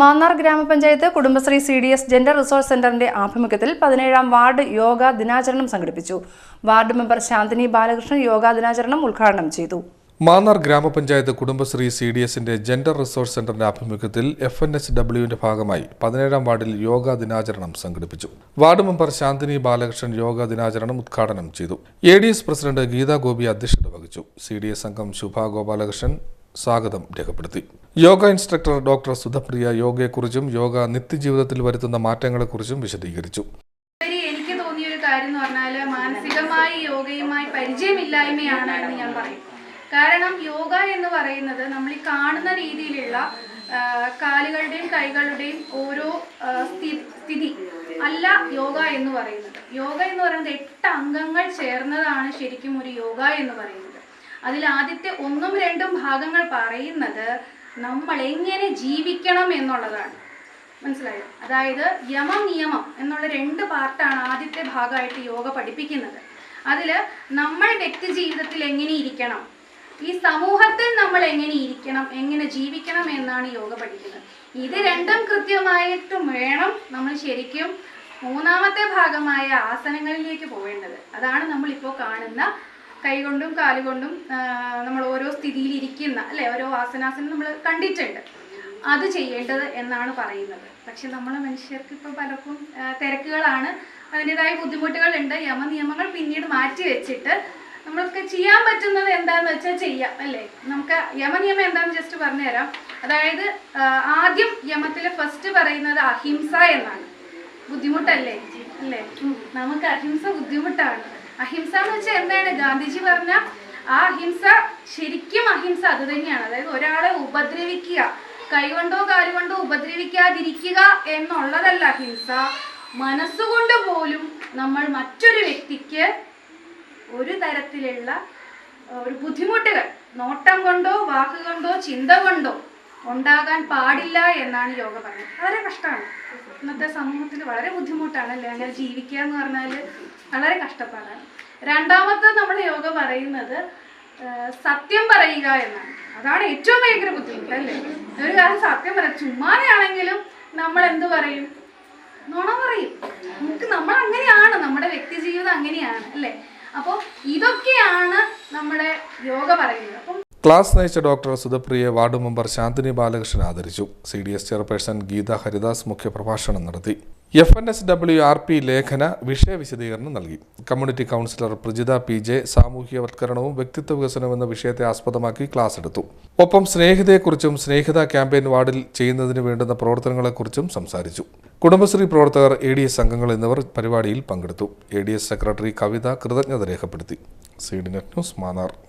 മാന്നാർ ഗ്രാമപഞ്ചായത്ത് Kudumbashree C D S gender resource സെന്ററിന്റെ ആഭിമുഖ്യത്തിൽ പതിനേഴാം വാർഡ് യോഗാ ദിനാചരണം സംഘടിപ്പിച്ചു. വാർഡ് മെമ്പർ ശാന്തിനി ബാലകൃഷ്ണൻ യോഗാ ദിനാചരണം ഉദ്ഘാടനം ചെയ്തു. മാന്നാർ ഗ്രാമപഞ്ചായത്ത് കുടുംബശ്രീ സി ഡി എസിന്റെ ജെൻഡർ റിസോഴ്സ് സെന്ററിന്റെ ആഭിമുഖ്യത്തിൽ എഫ് എൻ എസ് ഡബ്ല്യുവിന്റെ ഭാഗമായി പതിനേഴാം വാർഡിൽ യോഗാ ദിനാചരണം സംഘടിപ്പിച്ചു. വാർഡ് മെമ്പർ ശാന്തിനി ബാലകൃഷ്ണൻ യോഗാ ദിനാചരണം ഉദ്ഘാടനം ചെയ്തു. A D S president Geetha Gopi അധ്യക്ഷത വഹിച്ചു. സി ഡി എസ് അംഗം ശുഭ ഗോപാലകൃഷ്ണൻ സ്വാഗതം രേഖപ്പെടുത്തി. യോഗ ഇൻസ്ട്രക്ടർ ഡോക്ടർ സുധപ്രിയ യോഗയെക്കുറിച്ചും യോഗ നിത്യജീവിതത്തിൽ വരുത്തുന്ന മാറ്റങ്ങളെക്കുറിച്ചും വിശദീകരിച്ചു. എനിക്ക് തോന്നിയ ഒരു കാര്യം എന്ന് പറഞ്ഞാൽ മാനസികമായി യോഗയുമായി പരിചയമില്ലായ്മയാണ് എന്ന് ഞാൻ പറയും. കാരണം യോഗ എന്ന് പറയുന്നത് നമ്മൾ ഈ കാണുന്ന രീതിയിലുള്ള കാലുകളുടെയും കൈകളുടെയും ഓരോ സ്ഥിതി അല്ല യോഗ എന്ന് പറയുന്നത്. യോഗ എന്ന് പറയുന്നത് എട്ട് അംഗങ്ങൾ ചേർന്നതാണ് ശരിക്കും ഒരു യോഗ എന്ന് പറയുന്നത്. അതിൽ ആദ്യത്തെ ഒന്നും രണ്ടും ഭാഗങ്ങൾ പറയുന്നത് നമ്മൾ എങ്ങനെ ജീവിക്കണം എന്നുള്ളതാണ്. മനസ്സിലായോ? അതായത് യമം നിയമം എന്നുള്ള രണ്ട് പാർട്ടാണ് ആദ്യത്തെ ഭാഗമായിട്ട് യോഗ പഠിപ്പിക്കുന്നത്. അതിൽ നമ്മൾ വ്യക്തി ജീവിതത്തിൽ എങ്ങനെ ഇരിക്കണം ഈ സമൂഹത്തിൽ നമ്മൾ എങ്ങനെ ഇരിക്കണം എങ്ങനെ ജീവിക്കണം എന്നാണ് യോഗ പഠിക്കുന്നത്. ഇത് രണ്ടും കൃത്യമായിട്ടും വേണം നമ്മൾ ശരിക്കും മൂന്നാമത്തെ ഭാഗമായ ആസനങ്ങളിലേക്ക് പോവേണ്ടത് അതാണ് നമ്മൾ ഇപ്പോൾ കാണുന്ന കൈകൊണ്ടും കാലുകൊണ്ടും നമ്മൾ ഓരോ സ്ഥിതിയിലിരിക്കുന്ന അല്ലെ? ഓരോ ആസനാസനം നമ്മൾ കണ്ടിട്ടുണ്ട്. അത് ചെയ്യേണ്ടത് എന്നാണ് പറയുന്നത്. പക്ഷെ നമ്മളെ മനുഷ്യർക്ക് ഇപ്പം പലർക്കും തിരക്കുകളാണ്. അതിന്റെതായ ബുദ്ധിമുട്ടുകളുണ്ട്. യമനിയമങ്ങൾ പിന്നീട് മാറ്റി വെച്ചിട്ട് നമ്മൾക്ക് ചെയ്യാൻ പറ്റുന്നത് എന്താന്ന് വെച്ചാൽ ചെയ്യാം അല്ലേ? നമുക്ക് യമനിയമം എന്താന്ന് ജസ്റ്റ് പറഞ്ഞുതരാം. അതായത് ആദ്യം യമത്തിലെ ഫസ്റ്റ് പറയുന്നത് അഹിംസ എന്നാണ്. ബുദ്ധിമുട്ടല്ലേ? അല്ലേ? നമുക്ക് അഹിംസ ബുദ്ധിമുട്ടാണ്. അഹിംസ എന്ന് വെച്ചാൽ എന്താണ്? ഗാന്ധിജി പറഞ്ഞ ആ അഹിംസ ശരിക്കും അഹിംസ അത് തന്നെയാണ്. അതായത് ഒരാളെ ഉപദ്രവിക്കുക കൈകൊണ്ടോ കാലുകൊണ്ടോ ഉപദ്രവിക്കാതിരിക്കുക എന്നുള്ളതല്ല അഹിംസ. മനസ്സുകൊണ്ട് പോലും നമ്മൾ മറ്റൊരു വ്യക്തിക്ക് ഒരു തരത്തിലുള്ള ഒരു ബുദ്ധിമുട്ടുകൾ നോട്ടം കൊണ്ടോ വാക്കുകൊണ്ടോ ചിന്ത കൊണ്ടോ ഉണ്ടാകാൻ പാടില്ല എന്നാണ് യോഗ പറയുന്നത്. വളരെ കഷ്ടമാണ്. ഇന്നത്തെ സമൂഹത്തിൽ വളരെ ബുദ്ധിമുട്ടാണ് അല്ലേ? അങ്ങനെ ജീവിക്കുക എന്ന് പറഞ്ഞാൽ വളരെ കഷ്ടപ്പാടാണ്. രണ്ടാമത്തെ നമ്മൾ യോഗ പറയുന്നത് സത്യം പറയുക എന്നാണ്. അതാണ് ഏറ്റവും ഭയങ്കര ബുദ്ധിമുട്ട് അല്ലേ? ഒരു കാര്യം സത്യം പറയാം ചുമ്മാതെയാണെങ്കിലും നമ്മൾ എന്ത് പറയും? നുണ പറയും. നമുക്ക് നമ്മൾ അങ്ങനെയാണ് നമ്മുടെ വ്യക്തി ജീവിതം അങ്ങനെയാണ് അല്ലേ? അപ്പോൾ ഇതൊക്കെയാണ് നമ്മുടെ യോഗ പറയുന്നത്. അപ്പം ക്ലാസ് നയിച്ച ഡോക്ടർ സുധപ്രിയെ വാർഡ് മെമ്പർ ശാന്തിനി ബാലകൃഷ്ണൻ ആദരിച്ചു. C D S chairperson Geetha Haridas മുഖ്യപ്രഭാഷണം നടത്തി. F N S W R P ലേഖന വിഷയ വിശദീകരണം നൽകി. Community counsellor Prajitha P J സാമൂഹ്യവൽക്കരണവും വ്യക്തിത്വ വികസനവും എന്ന വിഷയത്തെ ആസ്പദമാക്കി ക്ലാസ് എടുത്തു. ഒപ്പം സ്നേഹിതയെക്കുറിച്ചും സ്നേഹിത ക്യാമ്പയിൻ വാർഡിൽ ചെയ്യുന്നതിന് വേണ്ടുന്ന പ്രവർത്തനങ്ങളെക്കുറിച്ചും സംസാരിച്ചു. കുടുംബശ്രീ പ്രവർത്തകർ എ ഡി എസ് അംഗങ്ങൾ എന്നിവർ പരിപാടിയിൽ പങ്കെടുത്തു. A D S secretary Kavitha കൃതജ്ഞത രേഖപ്പെടുത്തി. C D net news Mannar.